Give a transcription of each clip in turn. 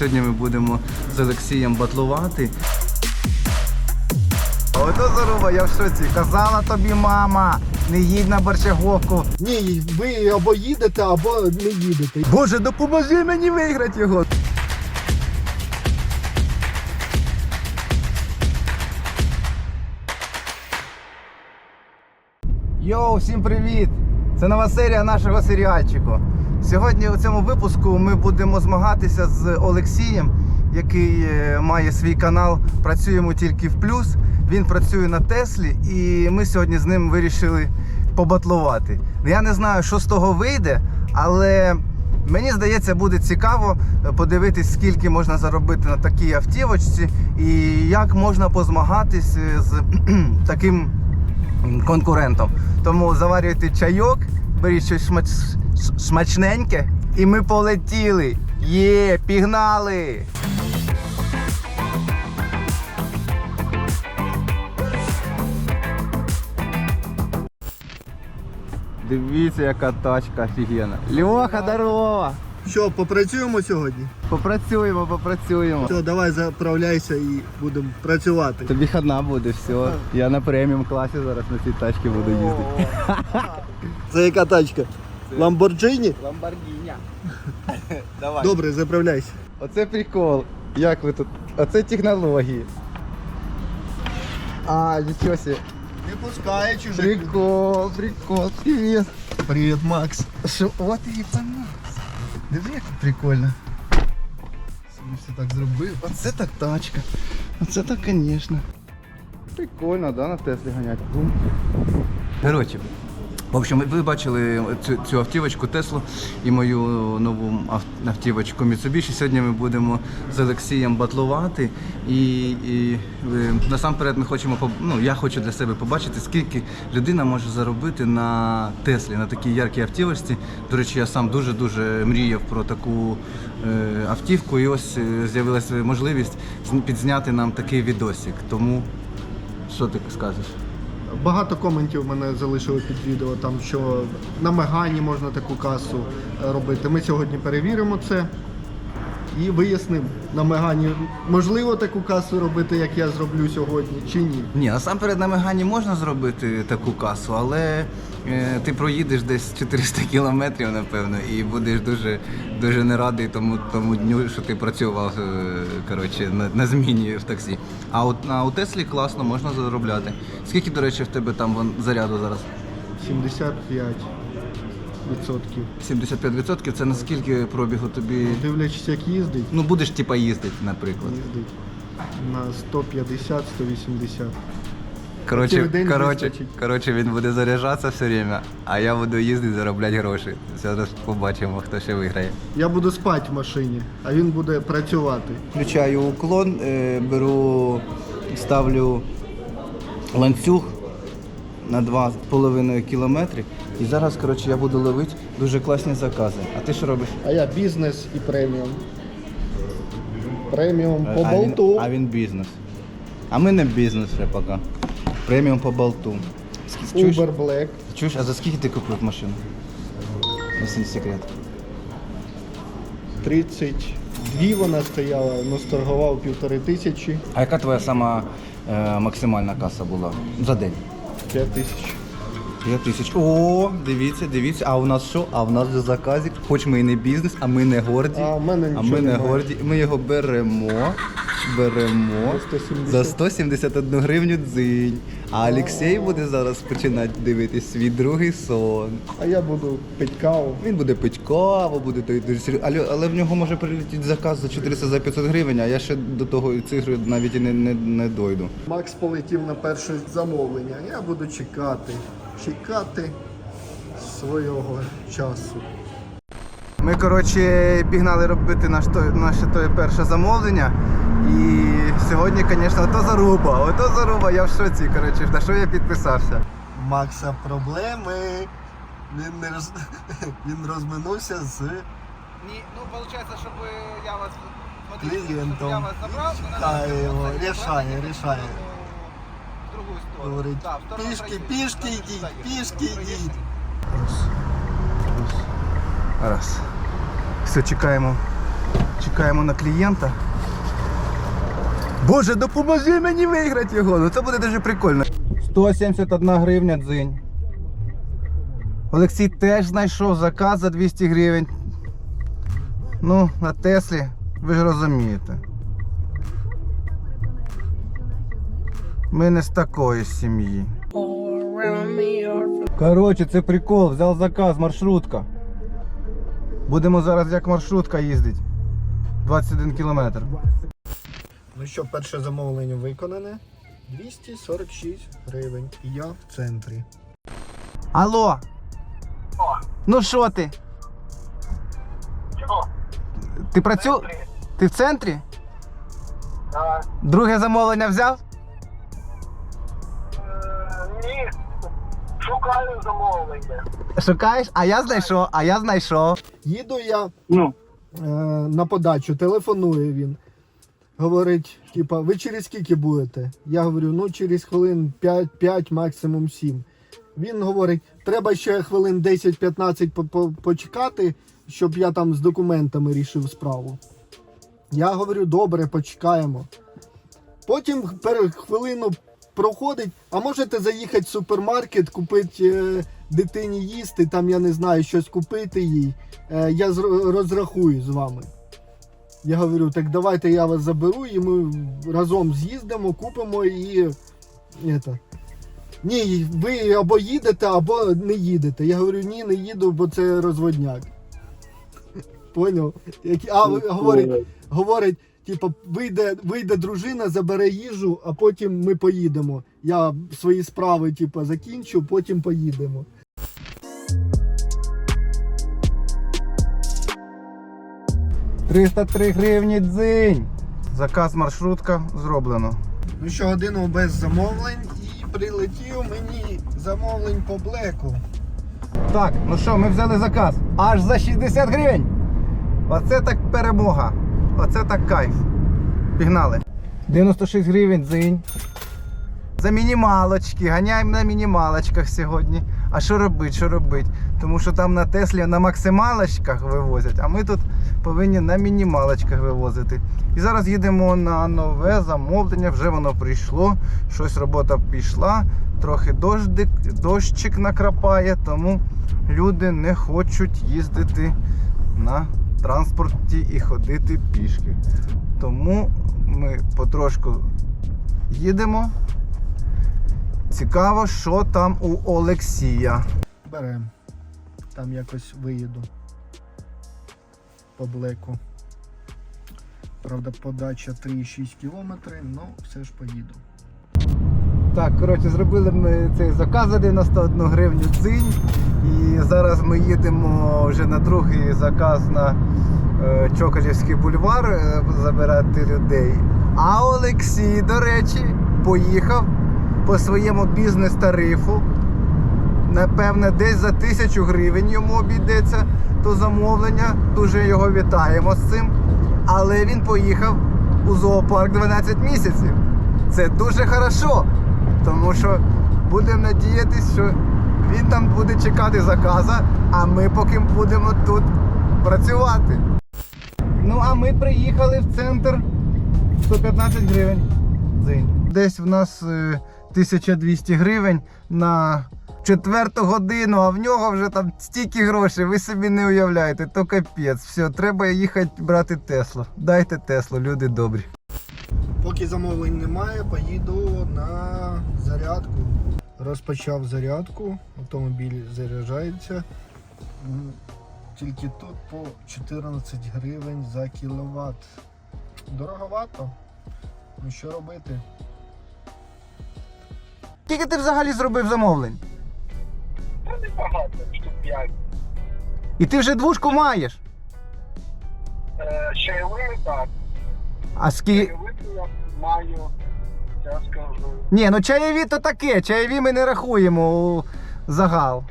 Сьогодні ми будемо з Олексієм батлувати. Ото заруба, я в шоці. Казала тобі мама, не їдь на борщаговку. Ні, ви або їдете, або не їдете. Боже, допоможи мені виграти його. Йоу, всім привіт! Це нова серія нашого серіальчику. Сьогодні у цьому випуску ми будемо змагатися з Олексієм, який е, має свій канал. Працюємо тільки в плюс. Він працює на Теслі, і ми сьогодні з ним вирішили побатлувати. Я не знаю, що з того вийде, але мені здається, буде цікаво е, подивитись, скільки можна заробити на такій автівочці, і як можна позмагатись е, з таким конкурентом. Тому заварюйте чайок, беріть щось смач... смачненьке, і ми полетіли. Є, пігнали! Дивіться, яка тачка офігенна. Льоха, здорово! Що, попрацюємо сьогодні? Попрацюємо, попрацюємо. Все, давай заправляйся і будемо працювати. Тобі хана буде, все. Я на преміум класі зараз на цій тачці буду їздити. Це яка тачка? Ламборджині? Ламборгіня. Давай. Добре, заправляйся. Оце прикол. Як ви тут? Оце технології. А, нічого себе. Не пускай чужих. Прикол, прикол, привіт. Привіт, Макс. Що, от і панас. Диви, як прикольно. Собі все так зробив. Оце так тачка. Оце так, звісно. Прикольно, да, на Теслі ганять. Короче. В общем, ви бачили цю, цю автівочку Теслу і мою нову автівочку Mitsubishi. Сьогодні ми будемо з Олексієм батлувати. І, і насамперед ми хочемо ну, я хочу для себе побачити, скільки людина може заробити на Теслі, на такій яркій автівочці. До речі, я сам дуже-дуже мріяв про таку е, автівку, і ось е, з'явилася можливість підзняти нам такий відосик. Тому що ти скажеш? Багато коментів мене залишили під відео, там що на Мегані можна таку касу е, робити. Ми сьогодні перевіримо це і вияснимо на Мегані можливо таку касу робити, як я зроблю сьогодні, чи ні. Ні, насамперед на Мегані можна зробити таку касу, але е, ти проїдеш десь 400 кілометрів, напевно, і будеш дуже, дуже не радий тому, тому дню, що ти працював е, коротше, на, на зміні в таксі. А от а у Теслі класно можна заробляти. Скільки, до речі, в тебе там вон, заряду зараз? 75 відсотків. 75% це наскільки пробігу тобі. Дивлячись, як їздить, Ну будеш типа їздити, наприклад. їздить на 150-180. Коротше, Цілий день коротше, вистачить. коротше, він буде заряджатися все время, а я буду їздити заробляти гроші. Зараз побачимо, хто ще виграє. Я буду спати в машині, а він буде працювати. Включаю уклон, е, беру, ставлю ланцюг на 2,5 кілометри. І зараз, коротше, я буду ловити дуже класні закази. А ти що робиш? А я бізнес і преміум. Преміум по а, він, болту. а він бізнес. А ми не бізнес ще поки. Преміум по болту. Ск- Чуєш, Uber Black. чуєш, а за скільки ти купив машину? Якщо не секрет. 32 вона стояла, ну сторгував півтори тисячі, А яка твоя сама е, максимальна каса була за день? 5 тисяч. 5 тисяч. О, дивіться, дивіться. А у нас що? А у нас же заказик. Хоч ми і не бізнес, а ми не горді. А в мене А нічого ми не немає. горді. Ми його беремо. Беремо За 170. за 171 гривню дзинь. А Олексій буде зараз починати дивитись свій другий сон. А я буду пити каву. Він буде пити каву, буде той дуже серйозно. Але, але в нього може прилетіти заказ за 400 за 500 гривень, а я ще до того цифри навіть і не, не, не дойду. Макс полетів на перше замовлення. Я буду чекати Чекати свого часу. Ми, коротше, пігнали робити наш той, наше тоє перше замовлення. І сьогодні, звісно, ото заруба, ото заруба, я в шоці, коротше, на що я підписався. Макса проблеми. Він не роз... він розминувся з Не, ну получается, чтобы я вас Клиентом. чтобы я вас забрал, то надо Да, было другую сторону. Говорить, Да, в сторону пішки, проехали. пішки Да, йдіть, да, пішки проехали. йдіть. Раз. Раз. Все, чекаємо Чекаємо на клієнта. Боже, допоможи мені виграти його. Ну це буде дуже прикольно. 171 гривня дзинь. Олексій теж знайшов заказ за 200 гривень. Ну, на Теслі, ви ж розумієте. Ми не з такої сім'ї. Коротше, це прикол, взяв заказ, маршрутка. Будемо зараз як маршрутка їздити. 21 кілометр. Ну що, перше замовлення виконане. 246 гривень. І я в центрі. Алло. Ну що ти? Чого? Ти працю... Ти в центрі? А, Друге замовлення взяв? Шукаю замовлення. Шукаєш? А я знайшов, а я знайшов. Їду я Ну. е, на подачу, телефонує він. Говорить, типа, ви через скільки будете? Я говорю, ну через хвилин 5, 5 максимум 7. Він говорить, треба ще хвилин 10-15 по- по- почекати, щоб я там з документами рішив справу. Я говорю, добре, почекаємо. Потім хвилину проходить, а можете заїхати в супермаркет, купити е, дитині їсти, там я не знаю, щось купити їй. Е, я розрахую з вами. Я говорю, так давайте я вас заберу, і ми разом з'їздимо, купимо і. Это. Ні, ви або їдете, або не їдете. Я говорю, ні, не їду, бо це розводняк. Поняв? Як- А говорить, говорить, типу, вийде, вийде дружина, забере їжу, а потім ми поїдемо. Я свої справи, типу, закінчу, потім поїдемо. — 303 гривні дзинь. Заказ маршрутка зроблено. Ну що, годину без замовлень і прилетів мені замовлень по блеку. Так, ну що, ми взяли заказ. Аж за 60 гривень. Оце так перемога. Оце так кайф. Пігнали. 96 гривень дзинь. За мінімалочки. Ганяємо на мінімалочках сьогодні. А що робить, що робить? Тому що там на Теслі на максималочках вивозять, а ми тут повинні на мінімалочках вивозити. І зараз їдемо на нове замовлення, вже воно прийшло. Щось робота пішла, трохи дождик, дощик накрапає, тому люди не хочуть їздити на транспорті і ходити пішки. Тому ми потрошку їдемо. Цікаво, що там у Олексія. Берем. Там якось виїду. По блеку. Правда, подача 3,6 км, ну все ж поїду. Так, коротше, зробили ми цей заказ за 91 гривню дзинь. Зараз ми їдемо вже на другий заказ на е, Чоколівський бульвар е, забирати людей. А Олексій, до речі, поїхав по своєму бізнес-тарифу. Напевне, десь за тисячу гривень йому обійдеться то замовлення. Дуже його вітаємо з цим. Але він поїхав у зоопарк 12 місяців. Це дуже хорошо. Тому що будемо надіятися, що він там буде чекати заказа, а ми поки будемо тут працювати. Ну, а ми приїхали в центр 115 гривень. Дзинь. Десь в нас е, 1200 гривень на четверту годину, а в нього вже там стільки грошей, ви собі не уявляєте, то капець. Все, треба їхати брати Теслу. Дайте Теслу, люди добрі. Поки замовлень немає, поїду на зарядку. Розпочав зарядку, автомобіль заряджається. Тільки тут по 14 гривень за кіловат. Дороговато. Ну що робити? Скільки ти взагалі зробив замовлень? Це небагато, штук 5. І ти вже двушку маєш. Е, Чайовими так. А скільки. Я маю, я скажу. Ні, ну чаєві то таке, чаєві ми не рахуємо загал.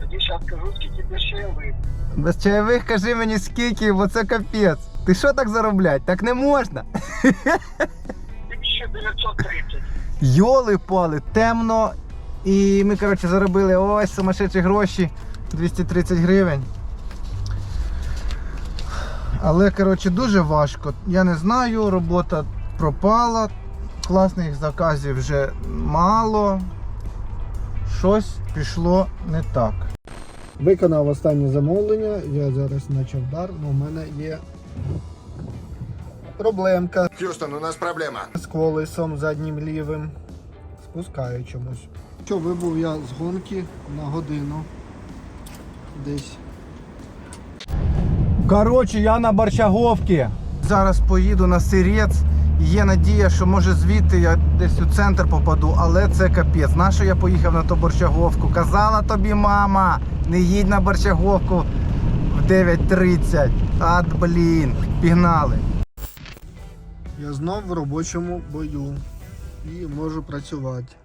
Тоді зараз скажу, скільки без чайових. Без чаєвих кажи мені скільки, бо це капець. Ти що так зароблять? Так не можна. 1930. Йоли пали, темно. І ми, коротше, заробили ось сумасшедші гроші 230 гривень. Але, коротше, дуже важко. Я не знаю, робота пропала, класних заказів вже мало. Щось пішло не так. Виконав останнє замовлення, я зараз начав дар, але в мене є проблемка Хьюстон, у нас проблема. з колесом заднім лівим. Спускаю чомусь. Що, вибув я з гонки на годину. Десь. Коротше, я на Борчаговці. Зараз поїду на Сирець. Є надія, що може звідти я десь у центр попаду, але це капець. Нащо я поїхав на ту Борчаговку? Казала тобі мама, не їдь на Борчаговку в 9.30. Ад, блін, пігнали. Я знов в робочому бою і можу працювати.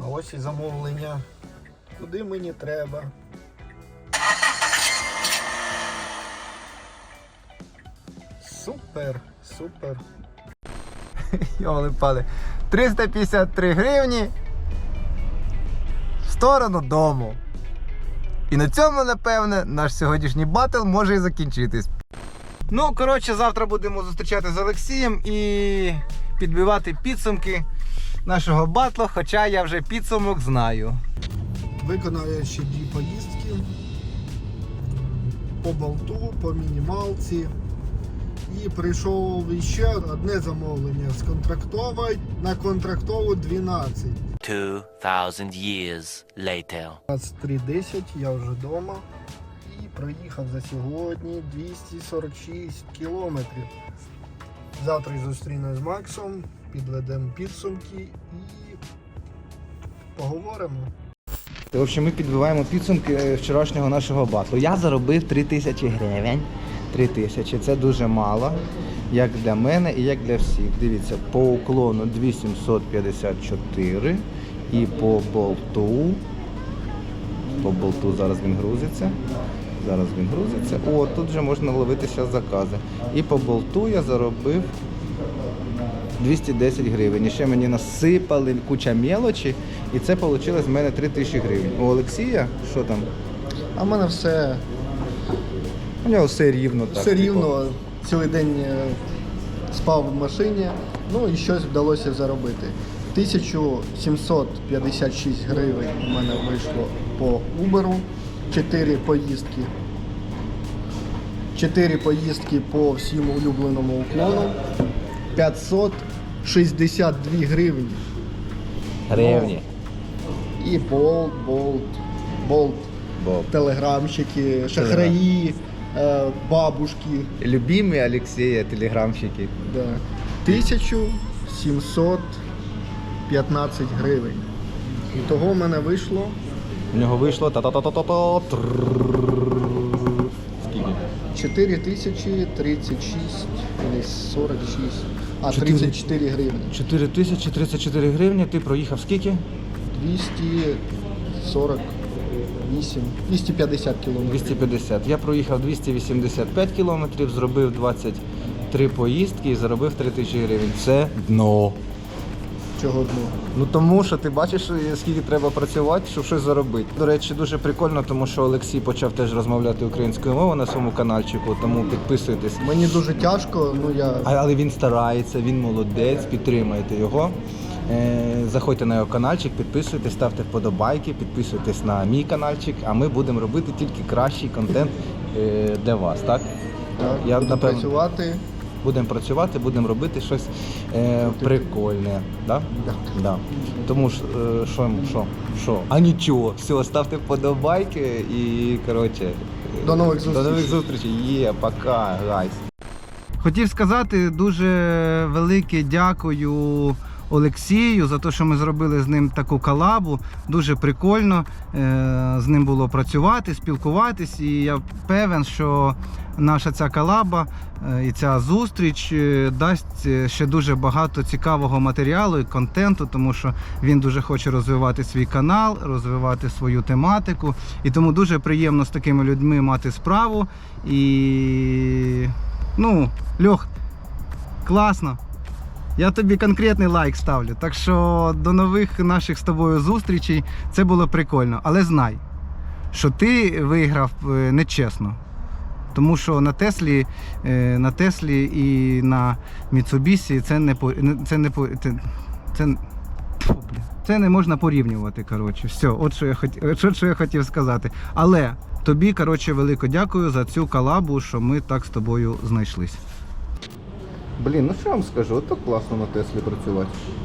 А ось і замовлення. Куди мені треба? Супер, супер. Йоли пали. 353 гривні в сторону дому. І на цьому, напевне, наш сьогоднішній батл може і закінчитись. Ну, коротше, завтра будемо зустрічати з Олексієм і підбивати підсумки нашого батлу, хоча я вже підсумок знаю. Виконав я ще дві поїздки по болту, по мінімалці. І прийшов іще одне замовлення з контрактової на контрактову 12. 2,000 years later. 23.10 я вже вдома і проїхав за сьогодні 246 кілометрів. Завтра зустрінусь з Максом, підведемо підсумки і поговоримо. В общем, ми підбиваємо підсумки е, вчорашнього нашого батлу. Я заробив 3 тисячі гривень. 3 тисячі це дуже мало, як для мене і як для всіх. Дивіться, по уклону 2754 і по болту. По болту зараз він грузиться. Зараз він грузиться. О, тут вже можна ловитися закази. І по болту я заробив 210 гривень. І ще мені насипали куча мелочі, і це вийшло з мене 3 тисячі гривень. У Олексія, що там? А в мене все, У нього все рівно так. все типу. рівно. Цілий день е, спав в машині, ну і щось вдалося заробити. 1756 гривень у мене вийшло по Uber, 4 поїздки. 4 поїздки по всім улюбленому уклону. 562 гривні. Гривні. І болт, болт, болт, Бо телеграмщики, шахраї, е, бабушки. любимі Олексія, телеграмщики. Да. 1715 гривень. І того в мене вийшло У нього вийшло та-та-та-та-та. Скільки? 4036 или 46, а Чотири. 34 гривні. 4034 гривні, ти проїхав скільки? 248, 250 кілометрів. 250. Я проїхав 285 кілометрів, зробив 23 поїздки і заробив 3 тисячі гривень. Це дно. Чого дну? Ну тому що ти бачиш, е, скільки треба працювати, щоб щось заробити. До речі, дуже прикольно, тому що Олексій почав теж розмовляти українською мовою на своєму каналчику, тому підписуйтесь. Мені дуже тяжко, ну я А- Але він старається, він молодець, підтримайте його. Е, Заходьте на його каналчик, підписуйтесь, ставте вподобайки, підписуйтесь на мій каналчик, а ми будемо робити тільки кращий контент е, для вас, так? так, Я, буду напевно- працювати. Будемо працювати, будемо робити щось е, прикольне. Да? Так. Да. Тому ж, е, що, що, що? А нічого, все, ставте вподобайки і коротше. До нових До нових зустрічей. Є, пока, гайс. Хотів сказати дуже велике дякую Олексію за те, що ми зробили з ним таку колабу. Дуже прикольно е, з ним було працювати, спілкуватись. І я певен, що наша ця колаба е, і ця зустріч е, дасть ще дуже багато цікавого матеріалу і контенту, тому що він дуже хоче розвивати свій канал, розвивати свою тематику. І тому дуже приємно з такими людьми мати справу. І ну, Льох, класно. Я тобі конкретний лайк ставлю. Так що до нових наших з тобою зустрічей. Це було прикольно. Але знай, що ти виграв е, нечесно. Тому що на Теслі, е, на Теслі і на Mitsubishi це не це не це, це, не можна порівнювати. Коротше, все, от що я хотів, от що я хотів сказати. Але тобі, коротше, велико дякую за цю колабу, що ми так з тобою знайшлись. Блін, ну що я вам скажу, от так класно на Теслі працювати.